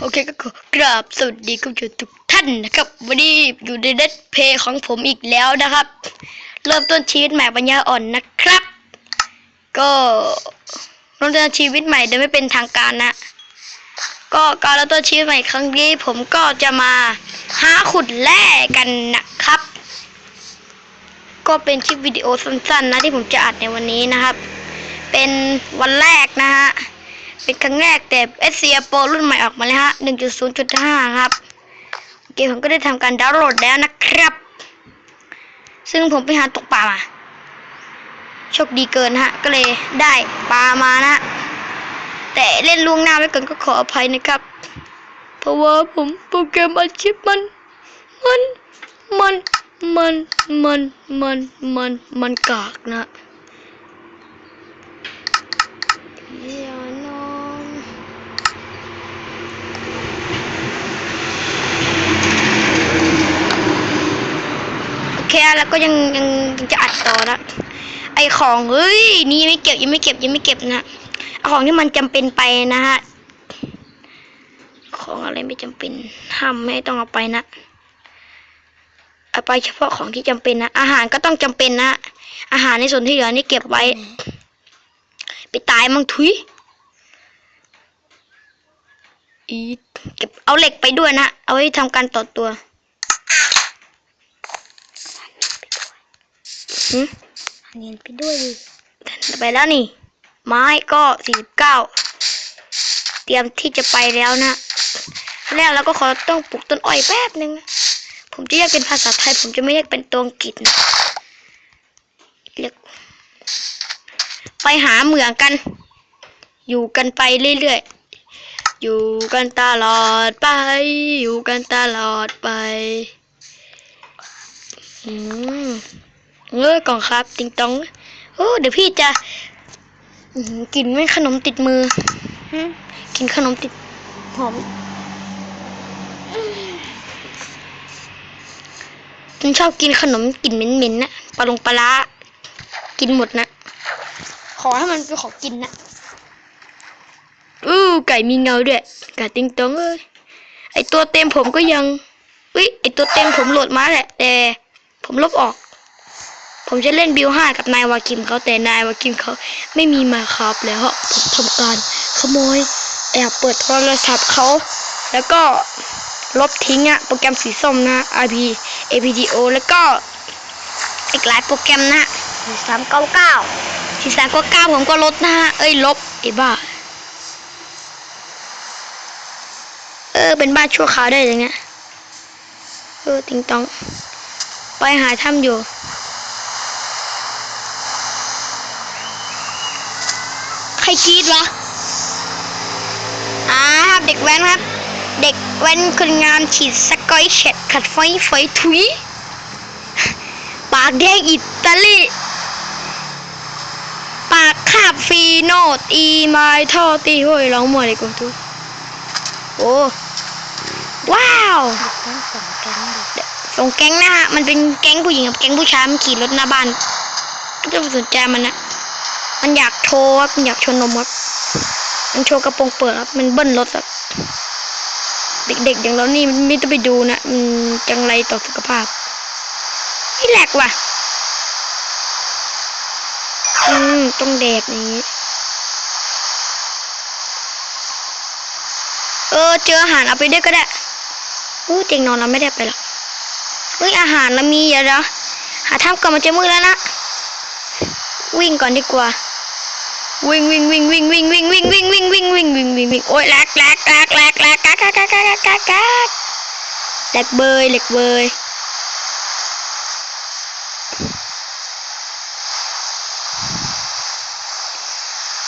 โอเคก็กราบสวัสดีคุณผู้ชมทุกท่านนะครับ วันนี้อยู่ในเน็ตเพย์ของผมอีกแล้วนะครับ เริ่มต้นชีวิตใหม่ปัญญาอ่อนนะครับ ก็เริ่มต้นชีวิตใหม่โดยไม่เป็นทางการนะ ก็การเริ่มต้นชีวิตใหม่ครั้งนี้ ผมก็จะมาหาขุดแร่กันนะครับ ก็เป็นคลิปวิดีโอสั้นๆนะที่ผมจะอัดในวันนี้นะครับ เป็นวันแรกนะฮะ เป็นครั้งแรกแต่ s อ Pro รุ่นใหม่ออกมาแล้วฮะ 1.0.5 ครับ เกมผมก็ได้ทำการดาวน์โหลดแล้วนะครับ ซึ่งผมไปหาตกปลามา โชคดีเกินฮะ ก็เลยได้ปลามานะ แต่เล่นล่วงหน้าไว้ก่อนก็ขออภัยนะครับ เพราะว่าผมโปรแกรมอาชีพมัน มัน มัน มัน มัน มัน มัน มันกากนะ อย่านอนโอเคอะ แล้วก็ยังยังจะอัดต่อนะไอของเฮ้ยนี่ยังไม่เก็บยังไม่เก็บยังไม่เก็บนะเอาของที่มันจำเป็นไปนะฮะของอะไรไม่จำเป็นห้ามไม่ต้องเอาไปนะเอาไปเฉพาะของที่จำเป็นนะอาหารก็ต้องจำเป็นนะอาหารในส่วนที่เหลือนี่เก็บไว้ ไปตายมั่งทุยอีเก็บเอาเหล็กไปด้วยนะ เอาไว้ทำการต่อตัว หืมเนียนไปด้วยดิไปแล้วนี่ ไม้ก็สี่สิบเก้าเตรียมที่จะไปแล้วนะแรกแล้วก็ขอต้องปลูกต้นอ้อยแป๊บหนึ่งนะผมจะเรียกเป็นภาษาไทย ผมจะไม่เรียกเป็นตัวอังกฤษนะเรียกไปหาเหมืองกัน อยู่กันไปเรื่อยๆ อยู่กันตลอดไป อยู่กันตลอดไป อืม เงยก่อนครับ ติงตอง โอ้เดี๋ยวพี่จะกินไม่ขนมติดมือกินขนมติดหอมฉันชอบกินขนมกลิ่นเหม็นๆนะปลาลงปลาร้ากินหมดนะ ขอให้มันเป็นของกินนะอู้ไก่มีเงาด้วยไก่ติงตองเอ้ยไอตัวเต็มผมก็ยังอุ้ยไอตัวเต็มผมโหลดมาแหละแต่ผมลบออก ผมจะเล่นบิลห้ากับนายวาคิมเขาแต่นายวาคิมเขาไม่มีมาครับแล้วผมทำการขโมยแอบเปิดโทรศัพท์เขาแล้วก็ลบทิ้งอะโปรแกรมสีส้มนะ RP APDO แล้วก็อีกหลายโปรแกรมนะสามเก้าเก้าสี่สามเก็เก้าผมก็ลดนะฮะ เอ้ยลบไอ้บ้า เออ เป็นบ้านชั่วคราวได้ยังไงเออ ติงตอง ไปหาถ้ำอยู่ ใคร กรีดวะอ่าครับเด็กแว้นครับ เด็กแว้นคนงานฉีดสกอยเช็ดขัดไฟไฟทุยปากแดงอิตาลีปากคาบฟีโนดอีไม้ท่อตีห้วยร้องหมดเลยกูทุกโอ้ว้าวต้องสองแก๊งนะฮะมันเป็นแก๊งผู้หญิงกับแก๊งผู้ชายมันขี่รถหน้าบ้านก็จะสนใจมันนะ มันอยากโชว์ครับมันอยากโชว์นมครับมันโชว์กระโปรงเปิดครับ มันเบิ้ลรถครับ เด็กๆอย่างเรานี่มันไม่ต้องไปดูนะมันจังไรต่อสุขภาพไม่แหลกว่ะ อืม ต้องแดกอย่างนี้ เออ เจออาหารเอาไปด้วยก็ได้อู้เตียงนอนเราไม่ได้ไปหรอกเฮ้ยอาหารเรามีเยอะแล้วหาทำก่อนมันจะมืดแล้วนะ วิ่งก่อนดีกว่า วิ่งวิ่งวิ่งวิ่งวิ่งวิ่งวิ่งวิ่งวิ่งวิ่งวิ่งวิ่งวิ่งวิ่งโอ้ยแหลกแหลกแหลกแหลกแหลกกากกากกากกากกากกากแหลกเบยแหลกเบย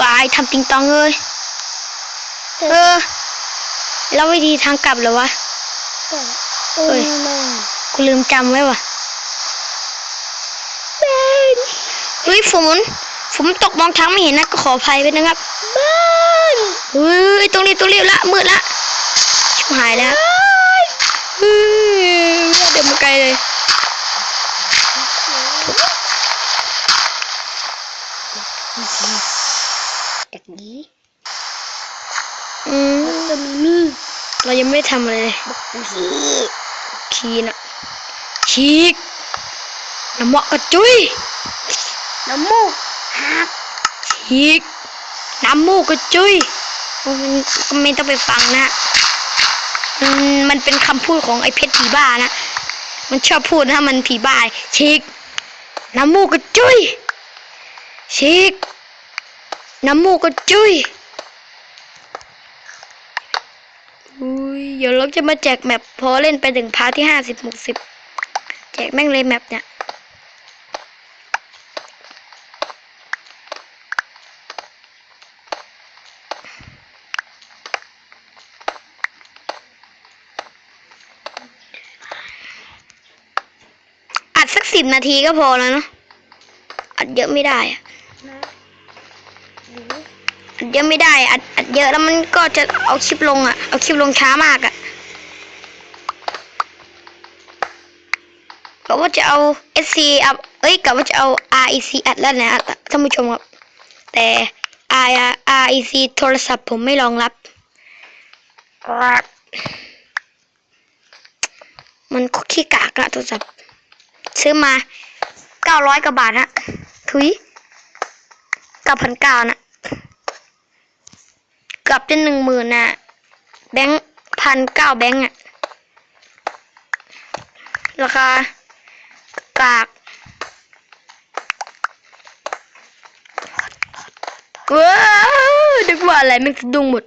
วายทำติงตองเลยเออแล้ววิธีทางกลับเหรอวะเอ้ยกูลืมจำไว้ว่ะแบนเฮ้ยฝน ฝนตกมองทางไม่เห็นนะก็ขออภัยไปนะครับบ้านเฮ้ยตรงนี้ตรงนี้ละมืดละชิบหายแล้วเฮ้ยเดี๋ยวมาไกลเลยอย่างนี้อืมจะมีมีดเรายังไม่ทำอะไรเลยขี้คีนะฉีกน้ำหมาะกระจุยน้ำมูก หักฉีกน้ำมูกกระจุยมันก็ไม่ต้องไปฟังนะมันมันเป็นคำพูดของไอ้เพชรผีบ้านะ มันชอบพูดนะมันผีบ้าฉีกน้ำมูกกระจุยฉีกน้ำมูกกระจุยอุ้ยเดี๋ยวเราจะมาแจกแมปพอเล่นไปถึงพาร์ทที่ห้าสิบหกสิบแจกแม่งเลยแมปเนี่ย สิบนาทีก็พอแล้วเนาะอัดเยอะไม่ได้อะอัดเยอะไม่ได้ อัดอัดเยอะแล้วมันก็จะเอาคลิปลงอะ เอาคลิปลงช้ามากอะก็ว่าจะเอา SC อัพเอ้ยกะว่าจะเอา REC อัดแล้วนะท่านผู้ชมครับ แต่ R REC โทรศัพท์ผมไม่รองรับ มันขี้กากอะโทรศัพท์ ซื้อมาเก้าร้อยกว่าบาทนะทุยเก้าพันเก้านะกือบจะหนึ่งหมื่นนะแบงค์พันเก้าแบงค์อะราคากากว้าวนึกว่าอะไรม่งสะดุ้งหมด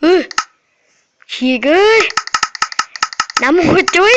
เออฉีกเอ้ยน้ำมูกจุ้ย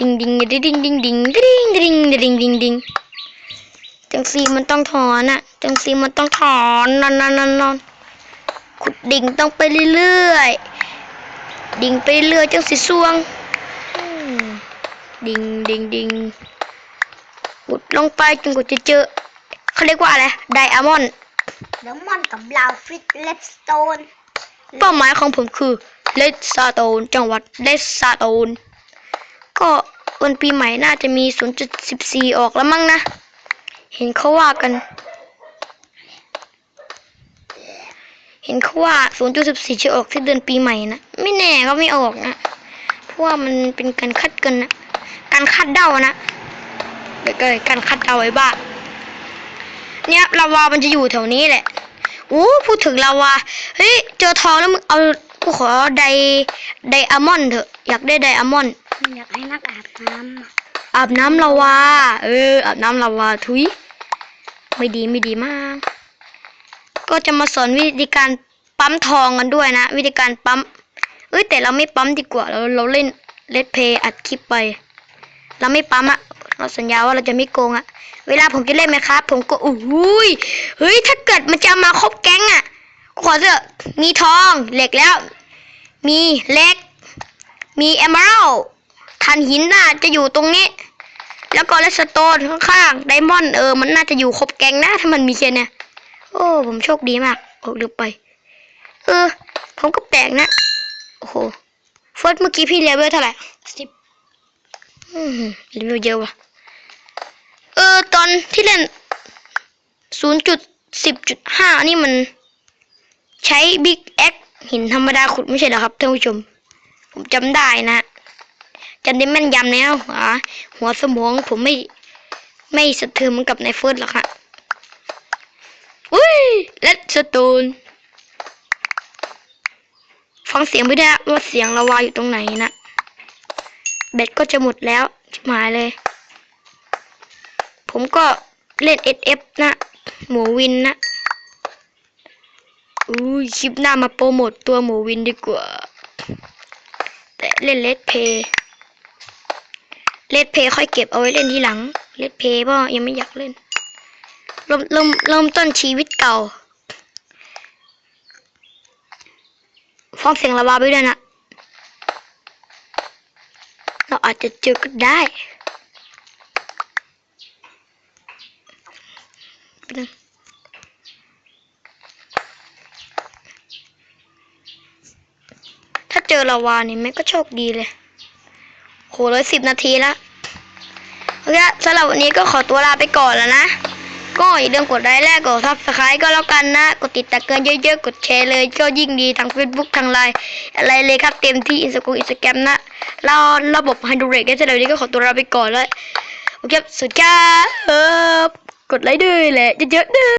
จังซีมันต้องถอนอะจังซีมันต้องถอนนอนนอนนอนนอนขุดดิ่งต้องไปเรื่อยๆดิ่งไปเรื่อยจังสีสวงอืมดิ่งดิ่งดิ่งขุดลงไปจนกว่าจะเจอเขาเรียกว่าอะไรไดอะมอนด์เดมอนกับลาวฟิตเลสโตนเป้าหมายของผมคือเลสซาโตนจังหวัดเลสซาโตน ก็วันปีใหม่น่าจะมี 0.14 ออกแล้วมั้งนะ เห็นเขาว่ากัน เห็นเขาว่า 0.14 จะออกที่เดือนปีใหม่นะ ไม่แน่ก็ไม่ออกนะ เพราะว่ามันเป็นการคัดกันนะ การคัดเดานะเดี๋ยวก็การคัดเดาไว้บ้าเนี่ยลาวา มันจะอยู่แถวนี้แหละโอ้พูดถึงลาวา เฮ้ย เจอทองแล้วมึงเอา กูขอได ไดอะมอนด์เถอะ อยากได้ไดอะมอนด์มัน อยากให้นักอาบน้ำอาบน้ำลาวาเอออาบน้ำลาวาทุยไม่ดีไม่ดีมาก ก็จะมาสอนวิธีการปั๊มทองกันด้วยนะ วิธีการปั๊มเอ้ยแต่เราไม่ปั๊มดีกว่าเราเราเล่นเลดเพย์อัดคลิปไป เราไม่ปั๊มอะเราสัญญาว่าเราจะไม่โกงอะเวลาผมจะเล่นไหมครับ ผมก็อุ้ยเฮ้ยถ้าเกิดมันจะมาครบแก๊งอะขอเถอะมีทองเหล็กแล้ว มีเหล็ก มีเอมเบล ทันหินน่าจะอยู่ตรงนี้ แล้วก็เลสโตนข้างๆไดมอนด์เออมันน่าจะอยู่ครบแกงนะถ้ามันมีแค่เนี้ยโอ้ผมโชคดีมากโอ้ลืมไป เออ ผมก็แปลกนะ โอ้โหเฟิร์สเมื่อกี้พี่เลเวลเท่าไหร่สิบอืมเลเวลเยอะว่ะ เออ ตอนที่เล่นศูนย์จุดสิบจุดห้านี่มัน ใช้บิ๊กแอคหินธรรมดาขุดไม่ใช่เหรอครับท่านผู้ชม ผมจำได้นะ จำได้แม่นยำแล้วหัวหัวสมองผมไม่ไม่สะเทือนเหมือนกับในเฟิร์สหรอกฮะอุ้ยเลดสโตนฟังเสียงไม่ได้ว่าเสียงระวาอยู่ตรงไหนนะแบตก็จะหมดแล้วชิบหายเลย ผมก็เล่น SF นะ หมูวินนะอุ้ยคลิปหน้ามาโปรโมทตัวหมูวินดีกว่า แต่เล่นเลดเพย์ เลดเพย์ค่อยเก็บเอาไว้เล่นทีหลัง เลดเพย์เพราะยังไม่อยากเล่น เริ่มเริ่มเริ่มต้นชีวิตเก่าฟังเสียงระบาไปด้วยนะ เราอาจจะเจอก็ได้นึงถ้าเจอลาวาเนี่ยแม่ก็โชคดีเลย โหเลยสิบนาทีแล้วโอเคสำหรับวันนี้ก็ขอตัวลาไปก่อนแล้วนะ ก็อย่าลืมกดไลค์และกดซับสไครต์ก็แล้วกันนะ กดติดตามกันเยอะๆ กดแชร์เลยก็ยิ่งดีทาง Facebook ทางไลน์อะไรเลยครับเต็มที่อินสตาแกรมอินสตาแกรมนะล้วระบบไฮดรเรกก็สำหรับวันนี้ก็ขอตัวลาไปก่อนแล้วโอเคสวัสดีครับกดไลค์ด้วยแหละเยอะๆด้วย